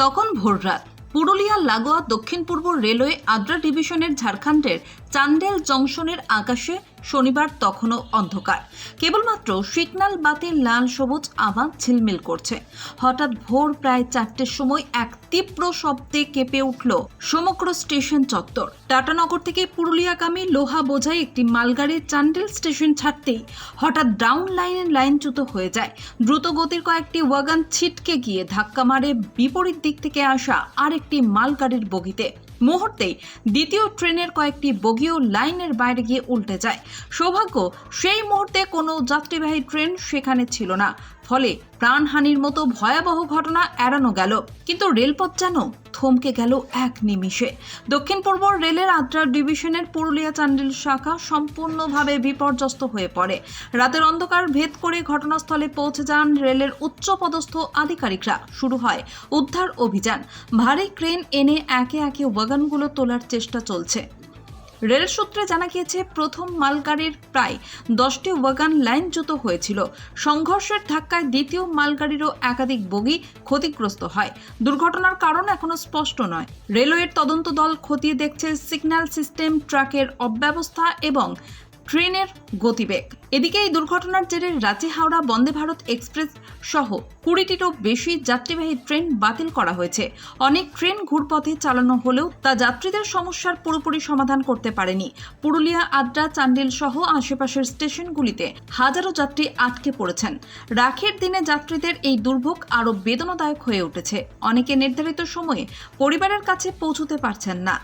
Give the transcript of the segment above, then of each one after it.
তখন ভোররাত পুরুলিয়ার লাগোয়া দক্ষিণ পূর্ব রেলওয়ে আদ্রা ডিভিশনের ঝাড়খণ্ডের চান্ডেল জংশনের আকাশে শনিবার তখনও অন্ধকার। কেবলমাত্র সিগন্যাল বাতির লাল সবুজ আওয়াজ ঝিলমিল করছে। হঠাৎ ভোর প্রায় চারটের সময় এক তীব্র শব্দে কেঁপে উঠল সমগ্র স্টেশন চত্বর। টাটানগর থেকে পুরুলিয়াগামী লোহা বোঝাই একটি মালগাড়ি চান্ডেল স্টেশন ছাড়তেই হঠাৎ ডাউন লাইনের লাইনচ্যুত হয়ে যায়। দ্রুত গতির কয়েকটি ওয়াগান ছিটকে গিয়ে ধাক্কা মারে বিপরীত দিক থেকে আসা আরেকটি মালগাড়ির বগিতে। মুহূর্তেই দ্বিতীয় ট্রেনের কয়েকটি বগিও লাইনের বাইরে গিয়ে উল্টে যায়। সৌভাগ্য, সেই মুহূর্তে কোনো যাত্রীবাহী ট্রেন সেখানে ছিল না। ফলে প্রাণহানির মতো ভয়াবহ ঘটনা এড়ানো গেল। কিন্তু রেলপথ যেন থমকে গেল এক নিমিষে। দক্ষিণ পূর্ব রেলের আদ্রা ডিভিশনের পুরুলিয়া চান্ডিল শাখা সম্পূর্ণভাবে বিপর্যস্ত হয়ে পড়ে। রাতের অন্ধকার ভেদ করে ঘটনাস্থলে পৌঁছে যান রেলের উচ্চপদস্থ আধিকারিকরা। শুরু হয় উদ্ধার অভিযান। ভারী ক্রেন এনে একে একে ওয়াগানগুলো তোলার চেষ্টা চলছে। রেল সূত্রে জানা গিয়েছে, প্রথম মালগাড়ির প্রায় দশটি ওয়াগান লাইনচ্যুত হয়েছিল। সংঘর্ষের ধাক্কায় দ্বিতীয় মালগাড়িরও একাধিক বগি ক্ষতিগ্রস্ত হয়। দুর্ঘটনার কারণ এখনও স্পষ্ট নয়। রেলওয়ের তদন্ত দল খতিয়ে দেখছে সিগন্যাল সিস্টেম, ট্রাকের অব্যবস্থা এবং ট্রেনের গতিবেগ। এদিকে এই দুর্ঘটনার জেরে রাঁচি হাওড়া বন্দে ভারত এক্সপ্রেস সহ কুড়িটিরও বেশি যাত্রীবাহী ট্রেন বাতিল করা হয়েছে। অনেক ট্রেন ঘুরপথে চালানো হলেও তা যাত্রীদের সমস্যার পুরোপুরি সমাধান করতে পারেনি। পুরুলিয়া আড্ডা চান্ডিল সহ আশেপাশের স্টেশনগুলিতে হাজারো যাত্রী আটকে পড়েছেন। রাখের দিনে যাত্রীদের এই দুর্ভোগ আরও বেদনাদায়ক হয়ে উঠেছে। অনেকে নির্ধারিত সময়ে পরিবারের কাছে পৌঁছতে পারছেন না।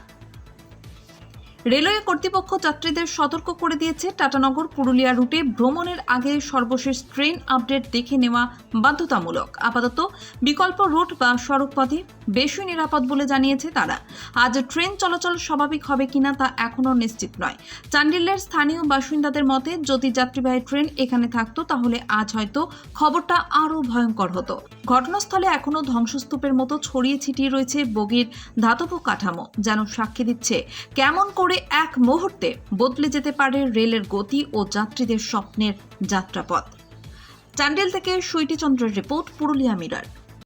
রেলওয়ে কর্তৃপক্ষ যাত্রীদের সতর্ক করে দিয়েছে টাটানগর, পুরুলিয়া রুটে ভ্রমণের আগে সর্বশেষ ট্রেন আপডেট দেখে নেওয়া বাধ্যতামূলক। আপাতত বিকল্প রুট বা সড়কপথে বেশি নিরাপদ বলে জানিয়েছে তারা। আজ ট্রেন চলাচল স্বাভাবিক হবে কিনা তা এখনও নিশ্চিত নয়। চান্ডিলের স্থানীয় বাসিন্দাদের মতে, যদি যাত্রীবাহী ট্রেন এখানে থাকতো, তাহলে আজ হয়তো খবরটা আরও ভয়ঙ্কর হতো। ঘটনাস্থলে এখনও ধ্বংসস্তূপের মতো ছড়িয়ে ছিটিয়ে রয়েছে বগির ধাতব কাঠামো, যেন সাক্ষী দিচ্ছে কেমন করে এক মুহূর্তে বদলে যেতে পারে রেলের গতি ও যাত্রীদের স্বপ্নের যাত্রাপথ। চান্ডিল থেকে সুইটি চন্দ্রের রিপোর্ট, পুরুলিয়া মিরার।